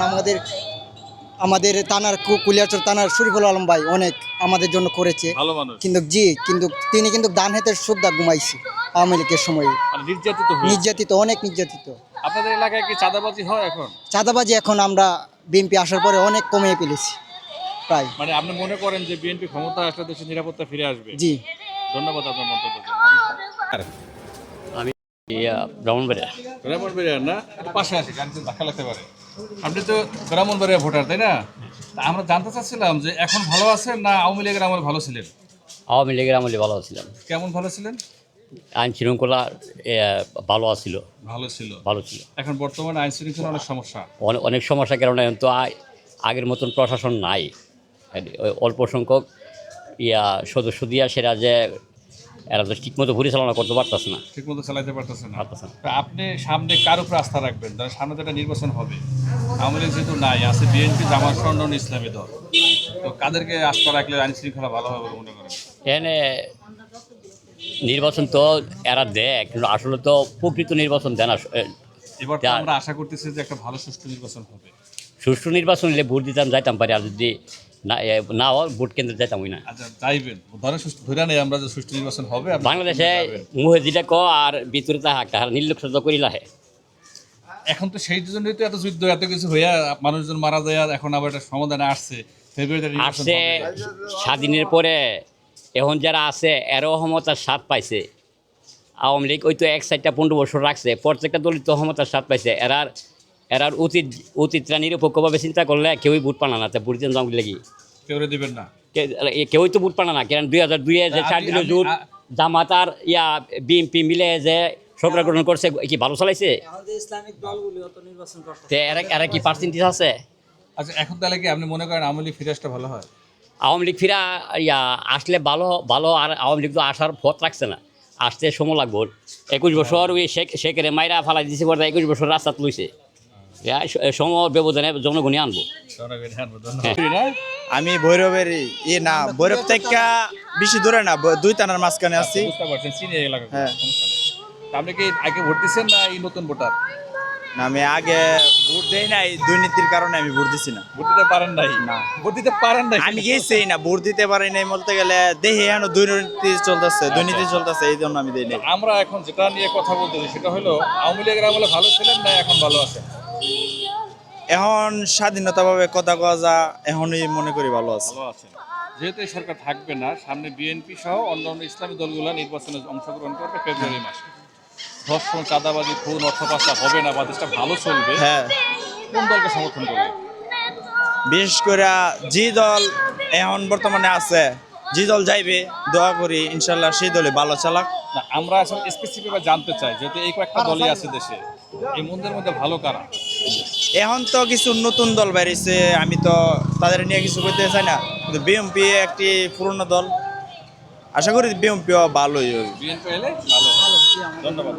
আমাদের আমাদের তানার কু- কুলিয়াচর তানার শরীফুল আলম ভাই অনেক আমাদের জন্য করেছে। কিন্তু জি কিন্তু তিনি কিন্তু ডান হাতের সুবিধা ঘুমাইছে আওয়ামী লীগের সময়। নির্যাতিত নির্যাতিত অনেক নির্যাতিত। আপনাদের এলাকায় কি চাঁদাবাজি হয় এখন? চাঁদাবাজি এখন আমরা বিএনপি আসার পরে অনেক কমিয়ে ফেলেছি প্রায়। মানে আপনি মনে করেন যে বিএনপি ক্ষমতা আসলে দেশের নিরাপত্তা ফিরে আসবে? জি। ধন্যবাদ আপনার মন্তব্য ইয়া ব্রাহ্মণবাড়িয়া। ব্রাহ্মণবাড়িয়া না? পাশে আছে গান কিন্তু দেখা লাগতে পারে। আপনি তো ব্রাহ্মণবাড়িয়া ভোটার তাই না? আমরা জানতে চাচ্ছিলাম যে এখন ভালো আছেন না আওয়ামী লীগের আমলে ভালো ছিলেন? আওয়ামী লীগের আমলে ভালো ছিলাম কেমন ভালো ছিলেন? আইন শৃঙ্খলা ভালো আছিল। ভালো ছিল। ভালো ছিল। এখন বর্তমানে আইন শৃঙ্খলা অনেক সমস্যা। অনেক অনেক সমস্যার কারণে তো আগের মতন প্রশাসন নাই। ওই অল্প সংখ্যক ইয়া সদস্য দিয়া সেটা যে এরা তো ঠিকমতো পরিচালনা করতে পারতেছে না। ঠিক মতো চালাইতে পারতেছেন না। পারতেছে না। আপনি সামনে কার উপরে আস্থা রাখবেন? ধরেন সামনে তো একটা নির্বাচন হবে। আওয়ামী লীগ যেহেতু নাই আছে বিএনপি জামাত সন্ন্যান ইসলামী দল। তো কাদেরকে আস্থা রাখলে আইন শৃঙ্খলা ভালো হবে বলে মনে করেন? এখানে নির্বাচন তো এরা দেয় কিন্তু আসলে তো প্রকৃত নির্বাচন দেয় না এবার তো আমরা আশা করতেছি যে একটা ভালো সুষ্ঠু নির্বাচন হবে। সুষ্ঠু নির্বাচন হলে ভোট দিতাম যাইতাম পারি। আর যদি না না ভোট কেন্দ্রে যাইতাম না। আচ্ছা যাইবেন। ধরেন সুষ্ঠু ধরে নেই আমরা যে সুষ্ঠু নির্বাচন হবে বাংলাদেশে মুহে যেটা ক আর ভিতরে তাহা তাহার নির্লক্ষ্য করিলা হে এখন তো সেই জন্যই তো এত যুদ্ধ এত কিছু হইয়া মানুষজন মারা যায় আর এখন আবার একটা সমাধানে আসছে। আসছে স্বাধীনের পরে এখন যারা আছে এরও ক্ষমতার স্বাদ পাইছে। আওয়ামী লীগ ওই তো এক সাইডটা পনেরো বছর রাখছে প্রত্যেকটা দলিত ক্ষমতার স্বাদ পাইছে। এরার এরার অতীত অতীতরা নিরপেক্ষভাবে চিন্তা করলে কেউই ভোট পানা না তা ভোট দিন যাও লাগি। কেউ দিবেন না? কেউই তো ভোট পানা না কারণ দুই হাজার দুইয়ে যে চার দিনের আমি- জোট আ- জামাত আর ইয়া বিএনপি মিলে যে সরকার গঠন করছে কি ভালো চালাইছে? এরা কি পার্সেন্টেজ আছে? আচ্ছা এখন তাহলে কি আপনি মনে করেন আওয়ামী লীগ ফিরে ভালো হয়? আওয়ামী লীগ ফিরা ইয়া আসলে ভালো ভালো আর আওয়ামী লীগ তো আসার পথ রাখছে না। আসতে সময় লাগবো। একুশ বছর ওই শেখ শেখের মাইরা ফালাই দিছে পরে একুশ বছর রাস্তা তুলছে। ইয়া, ব্যবধানে জনগণই আনব। হ্যাঁ। আমি ভৈরবের ই না ভৈরব থেকে বেশি দূরে না দুই টানার মাঝখানে আছি। বুঝতে পারছেন চিনি এলাকা হ্যাঁ। আপনি কি আগে ভোট দিচ্ছেন না এই নতুন ভোটার? না, আমি আগে ভোট দেই নাই দুর্নীতির কারণে আমি ভোট দিছি না। ভোট দিতে পারেন নাই? না। ভোট দিতে পারেন নাই? আমি গেছি না ভোট দিতে পারি নাই বলতে গেলে দেখি এখন দুর্নীতি চলতেছে দুর্নীতি চলতেছে এই জন্য আমি দেই নাই। আমরা এখন যেটা নিয়ে কথা বলতেছি সেটা হলো আওয়ামী লীগের আমলে ভালো ছিলেন না এখন ভালো আছে এখন স্বাধীনতা ভাবে কথা কওয়া যা এখনই মনে করি ভালো আছে। ভালো আছেন যেহেতু এই সরকার থাকবে না সামনে বিএনপি সহ অন্যান্য ইসলামী দলগুলো নির্বাচনে অংশগ্রহণ করবে ফেব্রুয়ারি মাসে। ধর্ষণ চাঁদাবাজি খুন অর্থপাশা হবে না বা দেশটা ভালো চলবে। হ্যাঁ। কোন দলকে সমর্থন করবে? বিশেষ করে যে দল এখন বর্তমানে আছে যে দল যাইবে দোয়া করি ইনশাল্লাহ সেই দলে ভালো চালাক। না আমরা আসলে স্পেসিফিক জানতে চাই যেহেতু এই কয়েকটা দলই আছে দেশে। এই মন্দের মধ্যে ভালো কারা? এখন তো কিছু নতুন দল বেরিয়েছে আমি তো তাদের নিয়ে কিছু করতে চাই না। কিন্তু বিএমপি একটি পুরনো দল। আশা করি বিএমপিও ভালোই ধন্যবাদ।